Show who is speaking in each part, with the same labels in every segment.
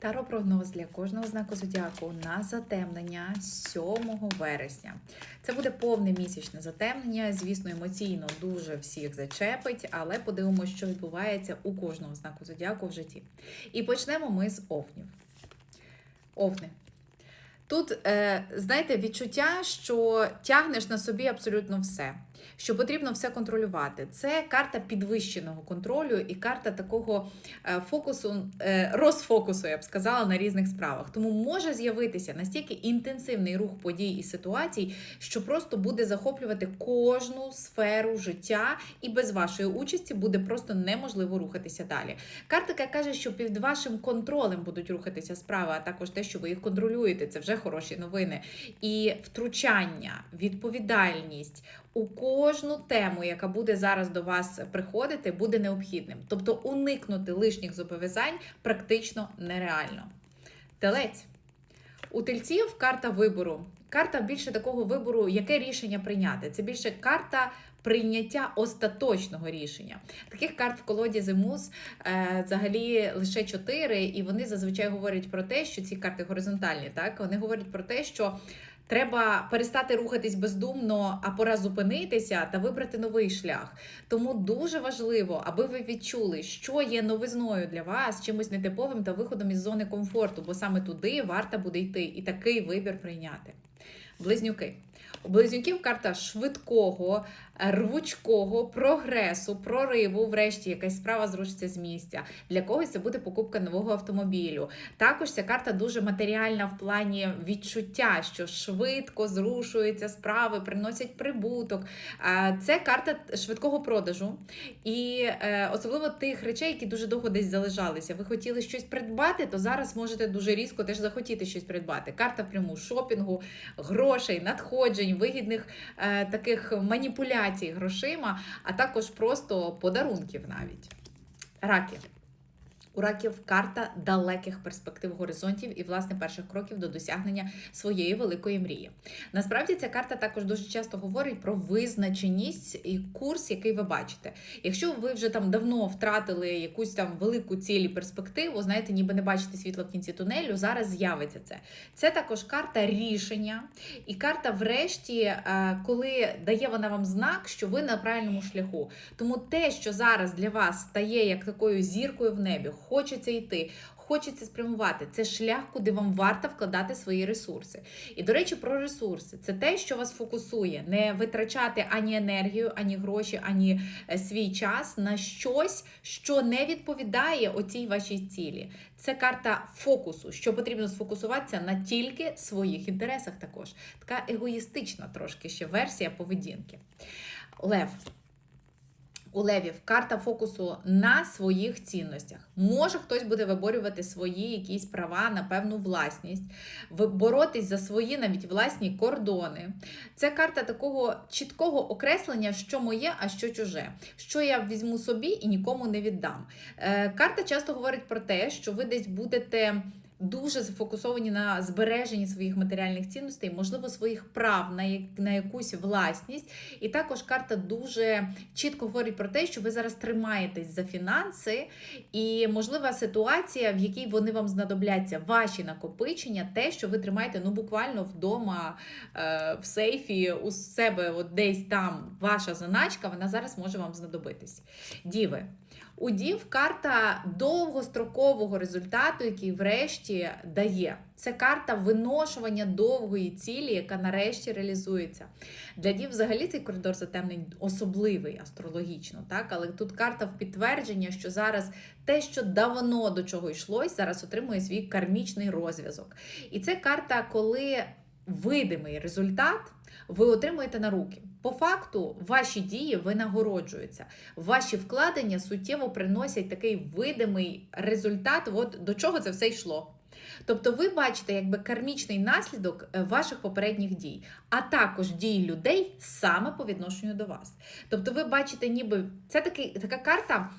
Speaker 1: Таро прогноз для кожного знаку зодіаку на затемнення 7 вересня. Це буде повне місячне затемнення. Звісно, емоційно дуже всіх зачепить, але подивимося, що відбувається у кожного знаку зодіаку в житті. І почнемо ми з овнів. Овни. Тут, е, знаєте, відчуття, що тягнеш на собі абсолютно все, що потрібно все контролювати. Це карта підвищеного контролю і карта такого е, фокусу, е, розфокусу, я б сказала, на різних справах. Тому може з'явитися настільки інтенсивний рух подій і ситуацій, що просто буде захоплювати кожну сферу життя, і без вашої участі буде просто неможливо рухатися далі. Карта, яка каже, що під вашим контролем будуть рухатися справи, а також те, що ви їх контролюєте, це вже хороші новини. І втручання, відповідальність у кожну тему, яка буде зараз до вас приходити, буде необхідним. Тобто уникнути лишніх зобов'язань практично нереально. Телець. У тельців карта вибору. Карта більше такого вибору, яке рішення прийняти. Це більше карта прийняття остаточного рішення. Таких карт в колоді Зимус е, взагалі лише чотири, і вони зазвичай говорять про те, що ці карти горизонтальні. Так вони говорять про те, що. Треба перестати рухатись бездумно, а пора зупинитися та вибрати новий шлях. Тому дуже важливо, аби ви відчули, що є новизною для вас, чимось нетиповим та виходом із зони комфорту, бо саме туди варто буде йти і такий вибір прийняти. Близнюки. У близнюків карта швидкого, рвучкого прогресу, прориву. Врешті якась справа зрушиться з місця. Для когось це буде покупка нового автомобілю. Також ця карта дуже матеріальна в плані відчуття, що швидко зрушуються справи, приносять прибуток. Це карта швидкого продажу, і е, особливо тих речей, які дуже довго десь залежалися. Ви хотіли щось придбати, то зараз можете дуже різко теж захотіти щось придбати. Карта пряму шопінгу, грошей, надходжень, вигідних е, таких маніпуляцій грошима, а також просто подарунків навіть. Раки. У раків карта далеких перспектив горизонтів і, власне, перших кроків до досягнення своєї великої мрії. Насправді, ця карта також дуже часто говорить про визначеність і курс, який ви бачите. Якщо ви вже там давно втратили якусь там велику ціль і перспективу, знаєте, ніби не бачите світла в кінці тунелю, зараз з'явиться це. Це також карта рішення, і карта, врешті, е, коли дає вона вам знак, що ви на правильному шляху. Тому те, що зараз для вас стає як такою зіркою в небі хочеться йти, хочеться спрямувати. Це шлях, куди вам варто вкладати свої ресурси. І, до речі, про ресурси це те, що вас фокусує, не витрачати ані енергію, ані гроші, ані е, свій час на щось, що не відповідає оцій вашій цілі. Це карта фокусу, що потрібно сфокусуватися на тільки своїх інтересах також. Така егоїстична трошки ще версія поведінки. Лев. У левів карта фокусу на своїх цінностях. Може хтось буде виборювати свої якісь права на певну власність, боротись за свої навіть власні кордони. Це карта такого чіткого окреслення, що моє, а що чуже, що я візьму собі і нікому не віддам. Е, карта часто говорить про те, що ви десь будете дуже зафокусовані на збереженні своїх матеріальних цінностей, можливо, своїх прав на на якусь власність. І також карта дуже чітко говорить про те, що ви зараз тримаєтесь за фінанси, і можлива ситуація, в якій вони вам знадобляться, ваші накопичення, те, що ви тримаєте ну буквально вдома е, в сейфі у себе, от десь там ваша заначка, вона зараз може вам знадобитись. Діви. У дів карта довгострокового результату, який врешті дає. Це карта виношування довгої цілі, яка нарешті реалізується. Для дів взагалі цей коридор затемнень особливий астрологічно, так? але тут карта в підтвердження, що зараз те, що давно до чого йшлось, зараз отримує свій кармічний розв'язок. І це карта, коли видимий результат ви отримуєте на руки. По факту, ваші дії винагороджуються. Ваші вкладення суттєво приносять такий видимий результат, от до чого це все йшло. Тобто ви бачите якби кармічний наслідок е, ваших попередніх дій, а також дій людей саме по відношенню до вас. Тобто, ви бачите, ніби це такий, така карта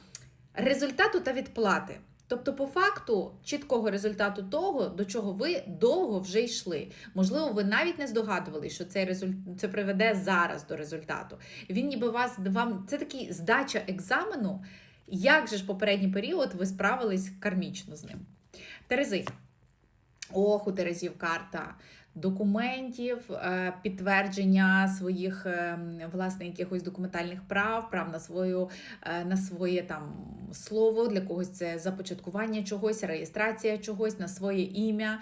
Speaker 1: результату та відплати. Тобто, по факту чіткого результату того, до чого ви довго вже йшли. Можливо, ви навіть не здогадували, що цей результ... це приведе зараз до результату. Він ніби вас вам це такий здача екзамену, як же ж попередній період ви справились кармічно з ним. Терези. Ох, у Терезів карта документів, е, підтвердження своїх е, власне якихось документальних прав, прав на свою е, на своє там слово. Для когось це започаткування чогось, реєстрація чогось на своє ім'я,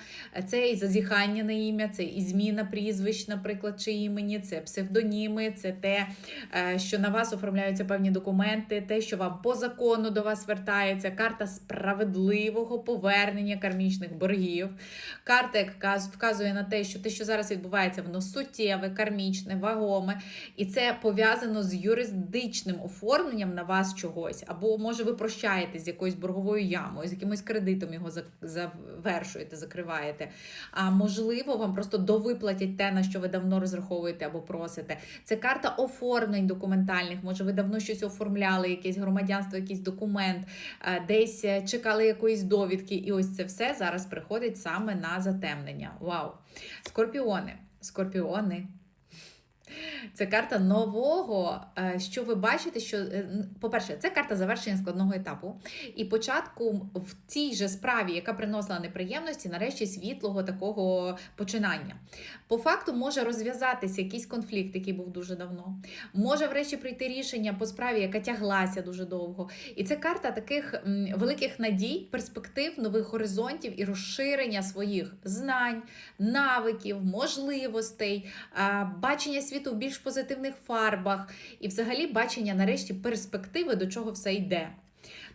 Speaker 1: це і зазіхання на ім'я, це і зміна прізвищ, наприклад, чи імені, це псевдоніми, це те, що на вас оформляються певні документи, те, що вам по закону до вас вертається, карта справедливого повернення кармічних боргів. Карта, яка вказує на те, що те, що зараз відбувається, воно суттєве, кармічне, вагоме, і це пов'язано з юридичним оформленням на вас чогось. Або, може, ви прощаєте з якоюсь борговою ямою, з якимось кредитом його завершуєте, закриваєте. А можливо, вам просто довиплатять те, на що ви давно розраховуєте або просите. Це карта оформлень документальних. Може, ви давно щось оформляли, якесь громадянство, якийсь документ, десь чекали якоїсь довідки, і ось це все зараз приходить саме на затемнення. Вау! Скорпіони. Скорпіони. Це карта нового, е, що ви бачите, що, е, по-перше, це карта завершення складного етапу. І початку в цій же справі, яка приносила неприємності, нарешті світлого такого починання. По факту може розв'язатися якийсь конфлікт, який був дуже давно. Може, врешті, прийти рішення по справі, яка тяглася дуже довго. І це карта таких великих надій, перспектив, нових горизонтів і розширення своїх знань, навиків, можливостей, бачення світу світу в більш позитивних фарбах, і взагалі бачення нарешті перспективи, до чого все йде.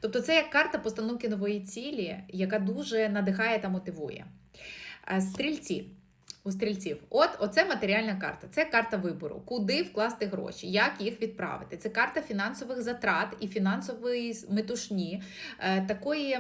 Speaker 1: Тобто, це як карта постановки нової цілі, яка дуже надихає та мотивує. Е, стрільці у стрільців. От, оце матеріальна карта. Це карта вибору, куди вкласти гроші, як їх відправити. Це карта фінансових затрат і фінансової метушні, е, такої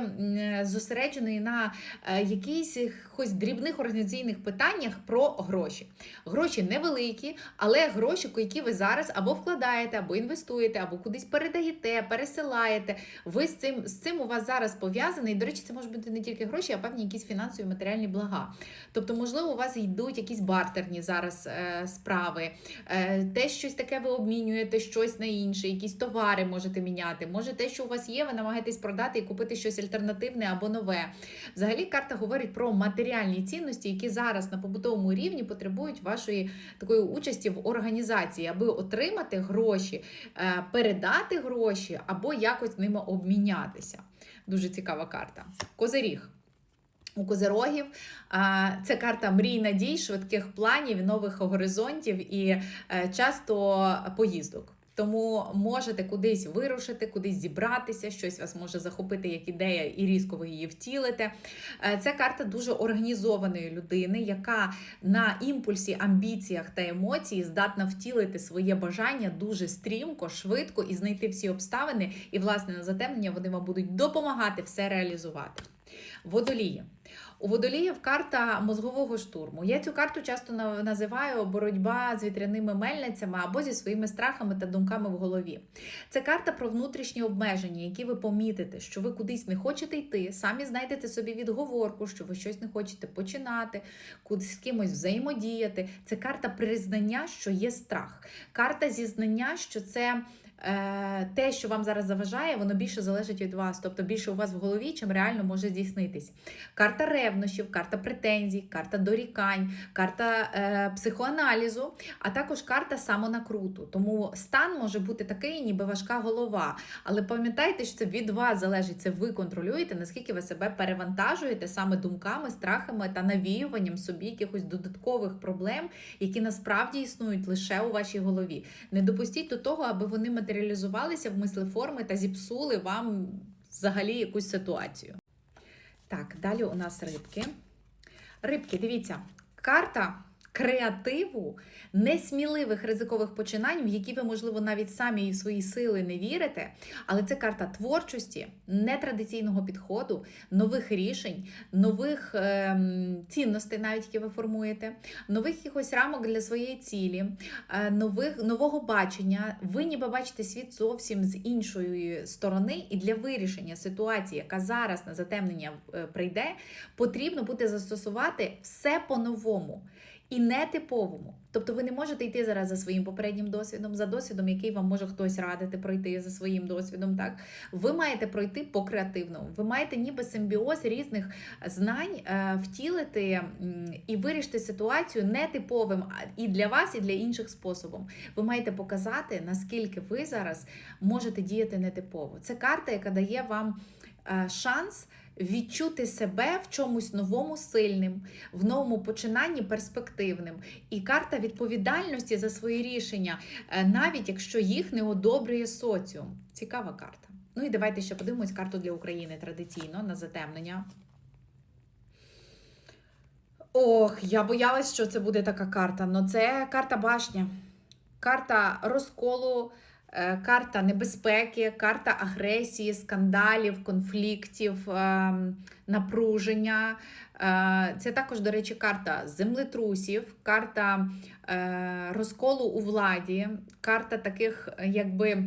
Speaker 1: зосередженої на е, якихось дрібних організаційних питаннях про гроші. Гроші невеликі, але гроші, які ви зараз або вкладаєте, або інвестуєте, або кудись передаєте, пересилаєте. Ви з цим з цим у вас зараз пов'язаний. До речі, це може бути не тільки гроші, а певні якісь фінансові матеріальні блага. Тобто, можливо, у вас йдуть якісь бартерні зараз е, справи, е, те щось таке ви обмінюєте щось на інше, якісь товари можете міняти. Може, те, що у вас є, ви намагаєтесь продати і купити щось альтернативне або нове. Взагалі, карта говорить про матеріальні цінності, які зараз на побутовому рівні потребують вашої такої участі в організації, аби отримати гроші, е, передати гроші або якось ними обмінятися. Дуже цікава карта. Козиріг. У козерогів це карта мрій надій, швидких планів, нових горизонтів і е, часто поїздок. Тому можете кудись вирушити, кудись зібратися, щось вас може захопити як ідея, і різко ви її втілите. Е, це карта дуже організованої людини, яка на імпульсі, амбіціях та емоції здатна втілити своє бажання дуже стрімко, швидко і знайти всі обставини. І, власне, на затемнення вони вам будуть допомагати все реалізувати. Водолії. У водоліїв карта мозгового штурму. Я цю карту часто називаю боротьба з вітряними мельницями або зі своїми страхами та думками в голові. Це карта про внутрішні обмеження, які ви помітите, що ви кудись не хочете йти, самі знайдете собі відговорку, що ви щось не хочете починати, з кимось взаємодіяти. Це карта признання, що є страх. Карта зізнання, що це. Е, те, що вам зараз заважає, воно більше залежить від вас, тобто більше у вас в голові, чим реально може здійснитись. Карта ревнощів, карта претензій, карта дорікань, карта е, психоаналізу, а також карта самонакруту. Тому стан може бути такий, ніби важка голова. Але пам'ятайте, що це від вас залежить, це ви контролюєте, наскільки ви себе перевантажуєте саме думками, страхами та навіюванням собі якихось додаткових проблем, які насправді існують лише у вашій голові. Не допустіть до того, аби вони матеріалізувалися матеріалізувалися в мислеформи та зіпсули вам взагалі якусь ситуацію. Так, далі у нас рибки. Рибки, дивіться, карта креативу, несміливих ризикових починань, в які ви, можливо, навіть самі в свої сили не вірите. Але це карта творчості, нетрадиційного підходу, нових рішень, нових е, цінностей, навіть які ви формуєте, нових якихось рамок для своєї цілі, е, нових, нового бачення. Ви ніби бачите світ зовсім з іншої сторони, і для вирішення ситуації, яка зараз на затемнення е, прийде, потрібно буде застосувати все по-новому. І нетиповому. Тобто ви не можете йти зараз за своїм попереднім досвідом, за досвідом, який вам може хтось радити пройти за своїм досвідом. Так ви маєте пройти по креативному. Ви маєте ніби симбіоз різних знань е, втілити і вирішити ситуацію нетиповим і для вас, і для інших способом. Ви маєте показати, наскільки ви зараз можете діяти нетипово. Це карта, яка дає вам е, шанс відчути себе в чомусь новому сильним, в новому починанні перспективним. І карта відповідальності за свої рішення, е, навіть якщо їх не одобрює соціум. Цікава карта. Ну і давайте ще подивимось карту для України традиційно на затемнення. Ох, я боялась, що це буде така карта. але це карта башня, карта розколу, карта небезпеки, карта агресії, скандалів, конфліктів, ем, напруження. Е, Це також, до речі, карта землетрусів, карта е, розколу у владі, карта таких, е, якби.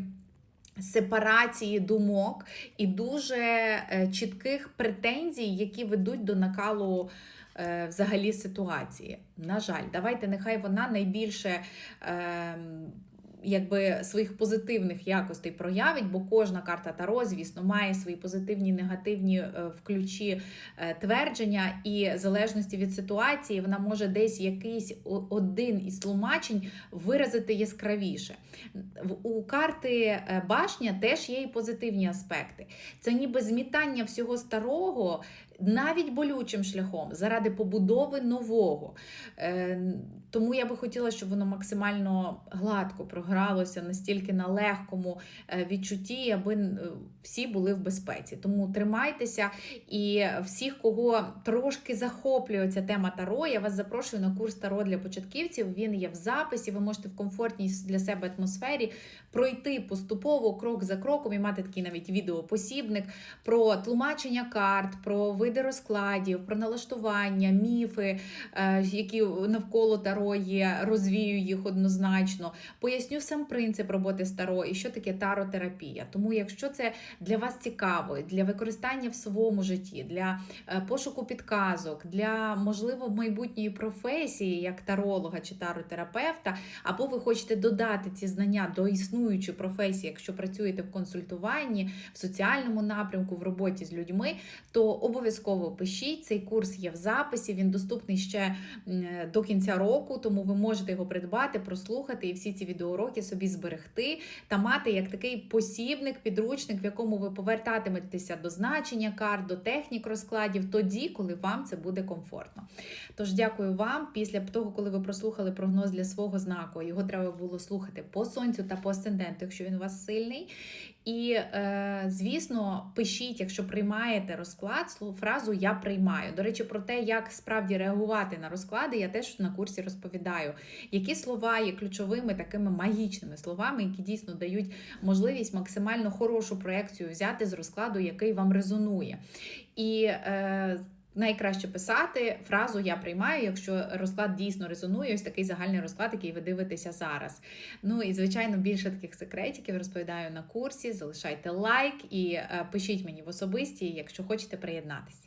Speaker 1: Сепарації думок і дуже е, чітких претензій, які ведуть до накалу е, взагалі ситуації. На жаль, давайте нехай вона найбільше. Якби своїх позитивних якостей проявить, бо кожна карта Таро, звісно, має свої позитивні негативні е, включі е, твердження, і в залежності від ситуації вона може десь якийсь один із тлумачень виразити яскравіше. В- У карти е, башня теж є і позитивні аспекти. Це ніби змітання всього старого, навіть болючим шляхом, заради побудови нового. Е, Тому я би хотіла, щоб воно максимально гладко програлося, настільки на легкому е, відчутті, аби е, всі були в безпеці. Тому тримайтеся і всіх, кого трошки захоплює ця тема Таро, я вас запрошую на курс Таро для початківців. Він є в записі. Ви можете в комфортній для себе атмосфері пройти поступово крок за кроком і мати такий навіть відеопосібник про тлумачення карт, про види розкладів, про налаштування, міфи, е, які навколо таро є, розвію їх однозначно. Поясню сам принцип роботи з таро і що таке таротерапія. Тому, якщо це для вас цікаво, для використання в своєму житті, для е, пошуку підказок, для можливо майбутньої професії, як таролога чи таротерапевта, або ви хочете додати ці знання до існуючої професії, якщо працюєте в консультуванні, в соціальному напрямку, в роботі з людьми, то обов'язково пишіть. Цей курс є в записі. Він доступний ще до кінця року, тому ви можете його придбати, прослухати і всі ці відеоуроки собі зберегти та мати як такий посібник, підручник, в якому ви повертатиметеся до значення карт, до технік розкладів, тоді, коли вам це буде комфортно. Тож дякую вам. Після того, коли ви прослухали прогноз для свого знаку, його треба було слухати по сонцю та по асценденту, якщо він у вас сильний. І, е, звісно, пишіть, якщо приймаєте розклад, фразу Я приймаю. До речі, про те, як справді реагувати на розклади, я теж на курсі розповідаю, які слова є ключовими такими магічними словами, які дійсно дають можливість максимально хорошу проекцію взяти з розкладу, який вам резонує. І е, Найкраще писати фразу Я приймаю, якщо розклад дійсно резонує, ось такий загальний розклад, який ви дивитеся зараз. Ну і звичайно, більше таких секретиків розповідаю на курсі. Залишайте лайк і е, пишіть мені в особисті, якщо хочете приєднатися.